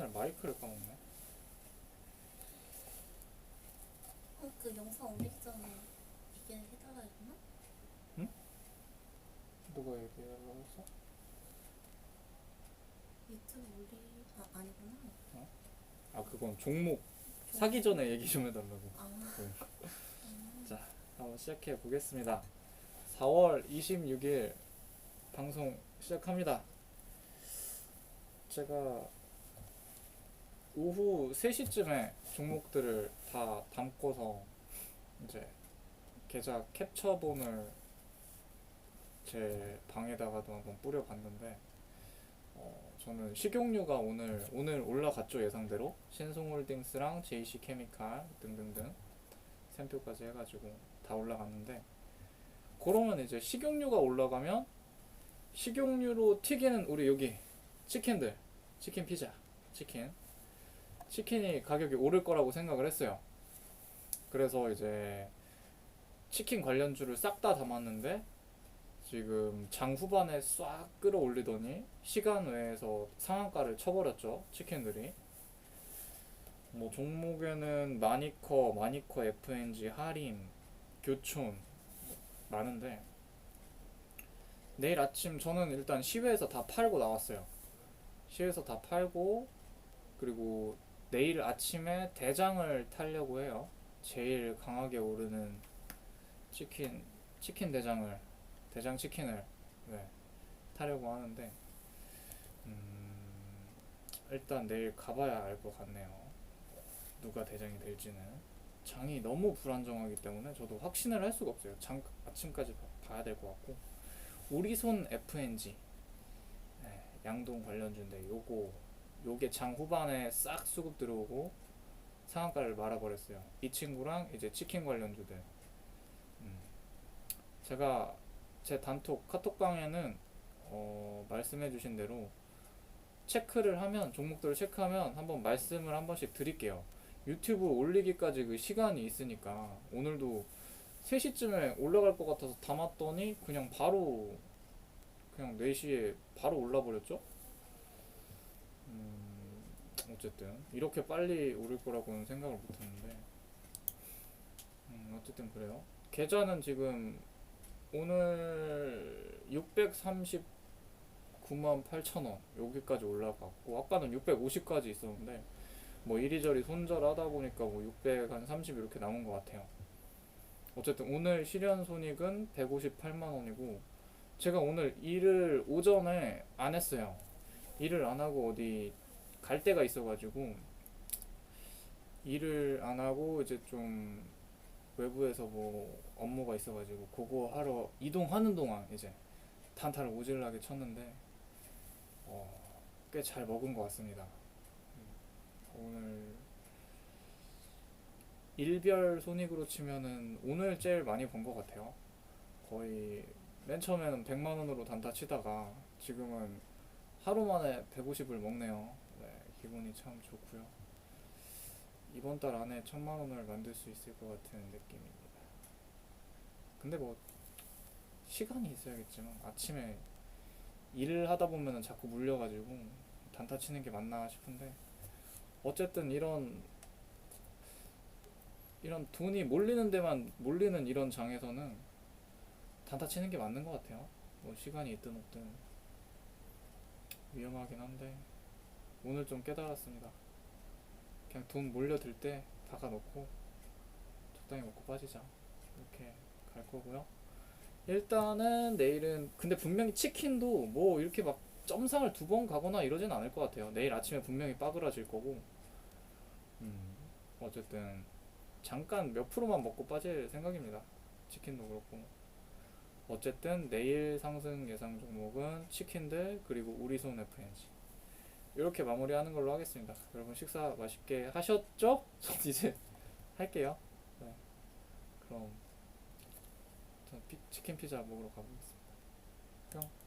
맨날 마이크를 까먹네. 어, 그 영상 올리기 전에 얘기해달라 했나? 누가 얘기하려고 했어? 유튜브 올리... 아, 아니구나. 아 그건 종목 사기 전에 얘기 좀 해달라고. 아, 자, 한번 시작해 보겠습니다. 4월 26일 방송 시작합니다. 제가 오후 3시쯤에 종목들을 다 담고서 이제 계좌 캡처본을 제 방에다가도 한번 뿌려봤는데 어, 저는 식용유가 오늘 오늘 올라갔죠 예상대로? 신송홀딩스랑 JC케미칼 등등등 샘표까지 해가지고 다 올라갔는데 그러면 이제 식용유가 올라가면 식용유로 튀기는 우리 여기 치킨들 치킨 피자 치킨 치킨이 가격이 오를 거라고 생각을 했어요 그래서 이제 치킨 관련주를 싹 다 담았는데 지금 장 후반에 싹 끌어올리더니 시간 외에서 상한가를 쳐버렸죠 치킨들이 뭐 종목에는 마니커, 마니커 FNG, 하림, 교촌 많은데 내일 아침 저는 일단 시외에서 다 팔고 나왔어요. 시외에서 다 팔고 그리고 내일 아침에 대장을 타려고 해요. 제일 강하게 오르는 치킨 치킨 대장을 대장 치킨을 네, 타려고 하는데 음, 일단 내일 가봐야 알 것 같네요. 누가 대장이 될지는 장이 너무 불안정하기 때문에 저도 확신을 할 수가 없어요. 장 아침까지 봐- 봐야 될 것 같고 우리손 FNG 네, 양동 관련주인데 요거 요게 장 후반에 싹 수급 들어오고 상한가를 말아버렸어요. 이 친구랑 이제 치킨 관련주들 음. 제가 제 단톡 카톡방에는 어, 말씀해주신 대로 체크를 하면 종목들을 체크하면 한번 말씀을 한 번씩 드릴게요. 유튜브 올리기까지 그 시간이 있으니까 오늘도 3시쯤에 올라갈 것 같아서 담았더니 그냥 바로 그냥 4시에 바로 올라버렸죠? 음, 어쨌든 이렇게 빨리 오를 거라고는 생각을 못했는데 음, 어쨌든 그래요. 계좌는 지금 오늘 639만 8천 원 여기까지 올라갔고 아까는 650까지 있었는데 뭐 이리저리 손절하다 보니까 뭐600한30 이렇게 남은 것 같아요. 어쨌든 오늘 실현 손익은 158만 원이고 제가 오늘 일을 오전에 안 했어요. 일을 안 하고 어디 갈 데가 있어가지고 일을 안 하고 이제 좀 외부에서 뭐 업무가 있어가지고 그거 하러 이동하는 동안 이제 단타를 오질나게 쳤는데 어, 꽤 잘 먹은 것 같습니다. 오늘 일별 손익으로 치면은 오늘 제일 많이 번 것 같아요. 거의 맨 처음에는 100만 원으로 단타 치다가 지금은 하루 만에 150을 먹네요. 네, 기분이 참 좋고요. 이번 달 안에 1000만 원을 만들 수 있을 것 같은 느낌입니다. 근데 뭐 시간이 있어야겠지만 아침에 일을 하다 보면은 자꾸 물려가지고 단타 치는 게 맞나 싶은데 어쨌든 이런 이런 돈이 몰리는 데만 몰리는 이런 장에서는 단타 치는 게 맞는 것 같아요. 뭐 시간이 있든 없든 위험하긴 한데 오늘 좀 깨달았습니다. 그냥 돈 몰려들 때 박아놓고 적당히 먹고 빠지자 이렇게 갈 거고요. 일단은 내일은 근데 분명히 치킨도 뭐 이렇게 막 점상을 두 번 가거나 이러진 않을 것 같아요. 내일 아침에 분명히 빠그라질 거고. 음, 어쨌든 잠깐 몇 프로만 먹고 빠질 생각입니다. 치킨도 그렇고. 어쨌든 내일 상승 예상 종목은 치킨들 그리고 우리손 FNG 이렇게 마무리하는 걸로 하겠습니다. 여러분 식사 맛있게 하셨죠? 전 이제 할게요. 네. 그럼 전 피- 치킨 피자 먹으러 가보겠습니다. 뿅.